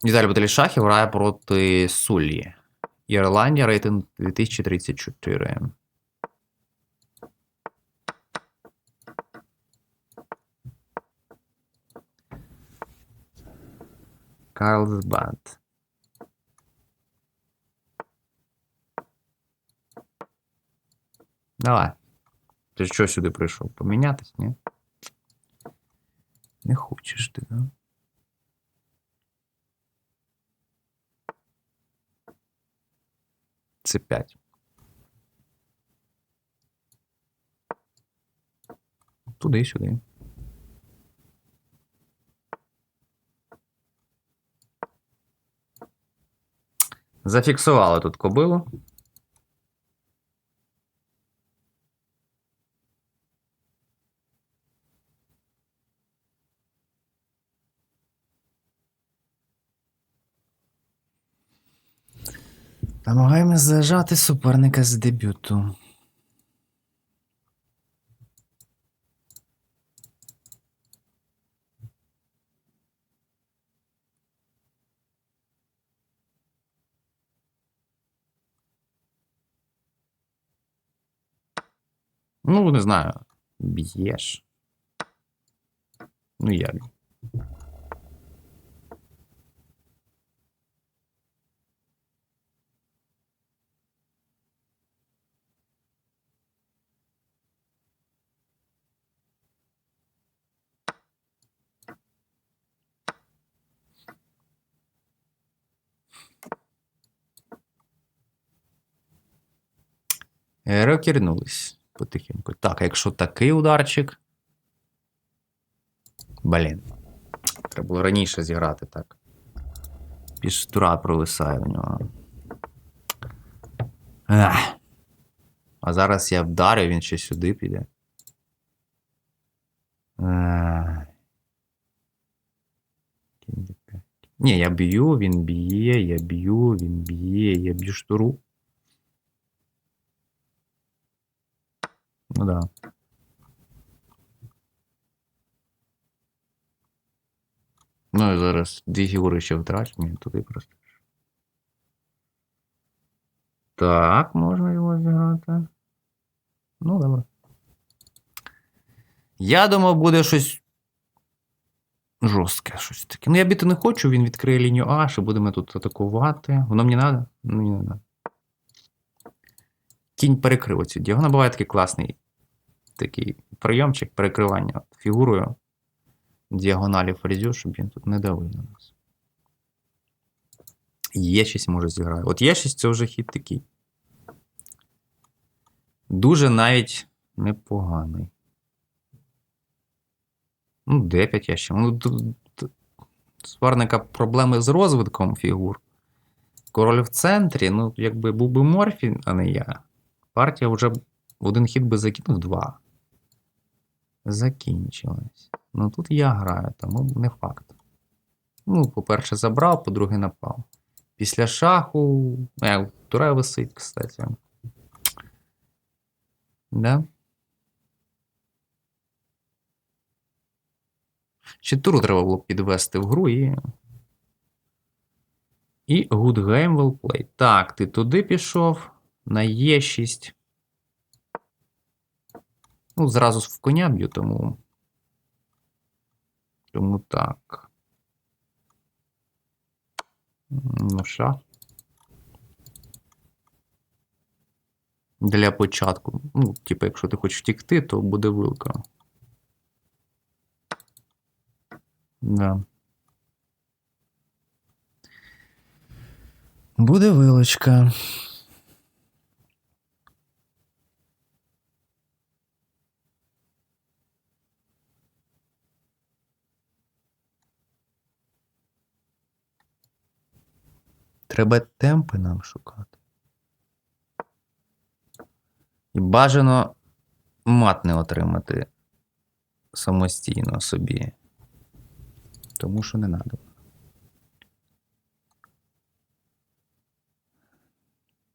Віталій Баталій Шахів грає проти Сулі. Ірландія рейтинг 2034. Карлсбад. Давай. Ти що сюди прийшов? Помінятись, ні? Не хочеш ти, да? Це 5. Туди, сюди. Зафіксували тут кобилу. Намагаємось зажати суперника з дебюту. Ну, не знаю. Б'єш. Ну, я Рокірнулись потихеньку. Так, якщо такий ударчик. Блін. Треба було раніше зіграти так. Пістура провисає у нього. Ах. А зараз я вдарю, він ще сюди піде. Ах. Ні, я б'ю, він б'є, я б'ю, він б'є, я б'ю штуру. Ну да. Ну і зараз дві фігури ще втрачу, мені туди просто. Так, можна його зіграти. Ну, добре. Я думав, буде щось жорстке, щось таке. Ну, я біти не хочу, він відкриє лінію А, що будемо тут атакувати. Воно мені треба? Мені не треба. Кінь перекрив оцю діагональ. Буває такий класний такий прийомчик перекривання фігурою діагоналі ферзю, щоб він тут не давив на нас. Є 6 може зіграє. От є 6 це вже хід такий. Дуже навіть непоганий. Ну, Д5 я ще. Ну, Сварника проблеми з розвитком фігур. Король в центрі, ну, якби був би Морфі, а не я. Партія вже один хід би закинув два. Закінчилась. Ну тут я граю, тому не факт. Ну, по-перше, забрав, по-друге, напав. Після шаху. Е, тура висить, кстати. Да? Ще туру треба було б підвести в гру і. І good game well played. Так, ти туди пішов. На Е6. Ну, зразу в коня б'ю, тому. Тому так. Ну, шах. Для початку. Ну, типу, якщо ти хочеш втікти, то буде вилка. Да. Буде вилочка. Треба темпи нам шукати. І бажано мат не отримати самостійно собі. Тому що не треба.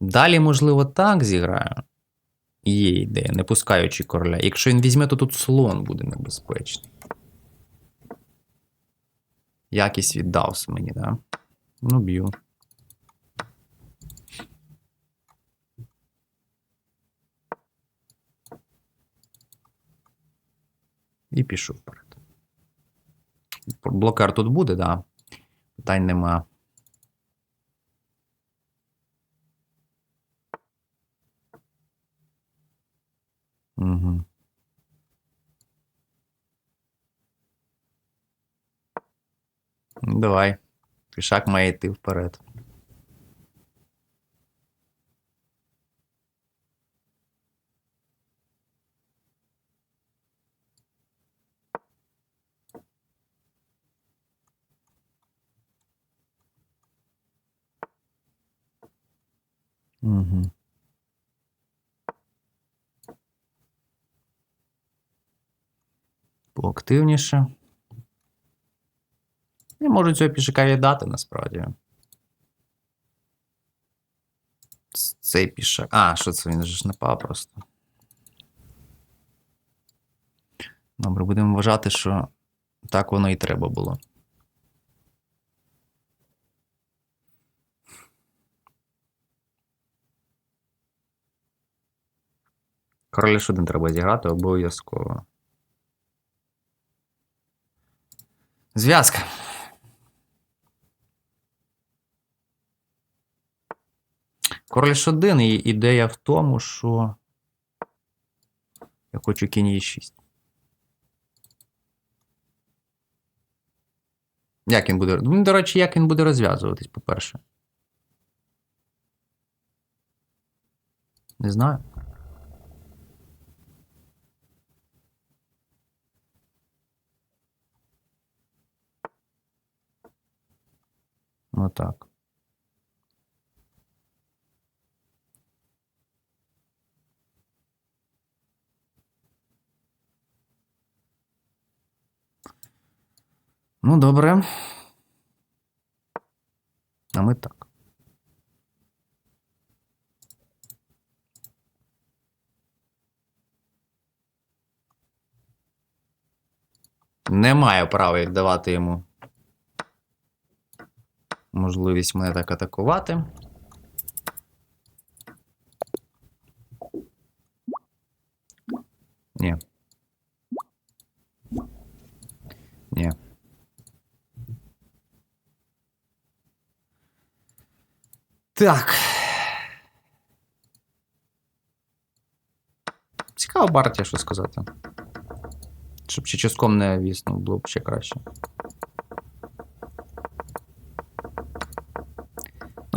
Далі, можливо, так зіграю. Є ідея, не пускаючи короля. Якщо він візьме, то тут слон буде небезпечний. Якість віддався мені, так? Да? Ну, б'ю. І пішов вперед. Блокер тут буде, так. Да. Питань нема. Угу. Давай. Пішак має йти вперед. Угу. Поактивніше. Я можу цього пішака віддати насправді. Цей пішак. А, що це він же ж напав просто. Добре, будемо вважати, що так воно і треба було. Король один треба зіграти обов'язково. Зв'язка. Король H1 і ідея в тому, що я хочу кінь Е6. Як він буде. Ну, до речі, як він буде розв'язуватись, по-перше. Не знаю. Так. Ну, добре. А ми так. Не маю права їх давати йому можливість мене так атакувати. Ні. Ні. Так. Цікава партія, що сказати. Щоб ще часком не віснув, було б ще краще.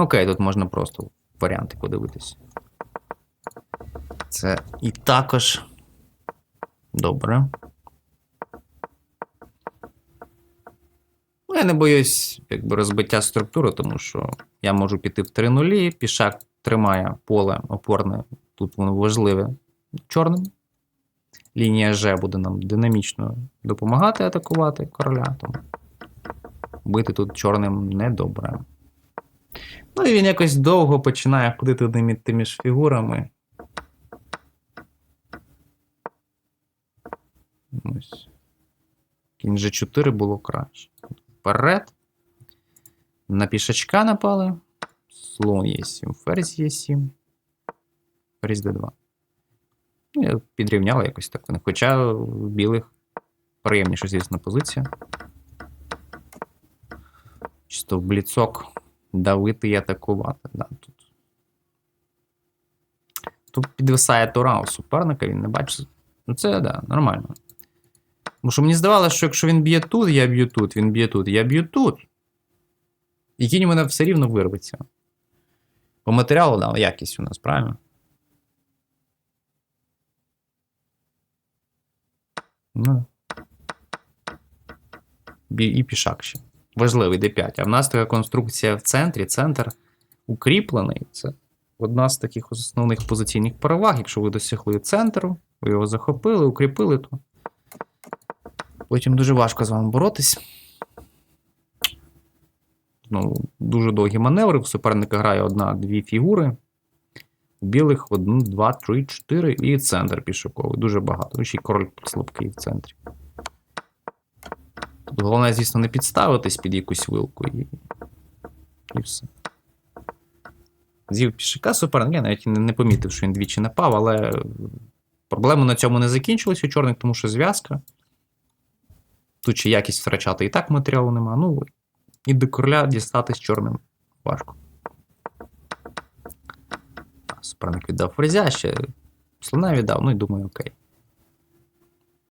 Окей, тут можна просто варіанти подивитись. Це і також добре. Ну, я не боюсь якби, розбиття структури, тому що я можу піти в 3 нулі, пішак тримає поле опорне, тут воно важливе чорним. Лінія Ж буде нам динамічно допомагати атакувати короля. Тому бити тут чорним недобре. Ну і він якось довго починає ходити тими, тими ж фігурами. Ось. Кінь G4 було краще. Вперед. На пішачка напали. Слон Е7, ферзь Е7. Ферзь Д2. Ну, я підрівняла якось так вони. Хоча в білих приємніша, звісно, позиція. Чисто в бліцок давити і атакувати. Да, тут. тут підвисає тура у суперника, він не бачить. Ну це да, нормально. Тому що мені здавалося, що якщо він б'є тут, я б'ю тут, він б'є тут, я б'ю тут. І кінь у мене все рівно вирветься. По матеріалу, да, якість у нас, правильно? Ну. І пішак ще. Важливий d5. А в нас така конструкція в центрі. Центр укріплений. Це одна з таких основних позиційних переваг. Якщо ви досягли центру, ви його захопили, укріпили, то потім дуже важко з вами боротись. Ну, дуже довгі маневри. У суперника грає одна-дві фігури. У білих одну, два, три, чотири і центр пішоковий. Дуже багато. Ну, ще й король слабкий в центрі. Тут головне, звісно, не підставитись під якусь вилку і І все. З'їв пішака суперник. Я навіть не, помітив, що він двічі напав, але проблеми на цьому не закінчились у чорних, тому що зв'язка. Тут ще якість втрачати і так матеріалу нема. Ну, і до короля дістатись чорним важко. Суперник віддав фрезя, ще слона віддав, ну і думаю, окей.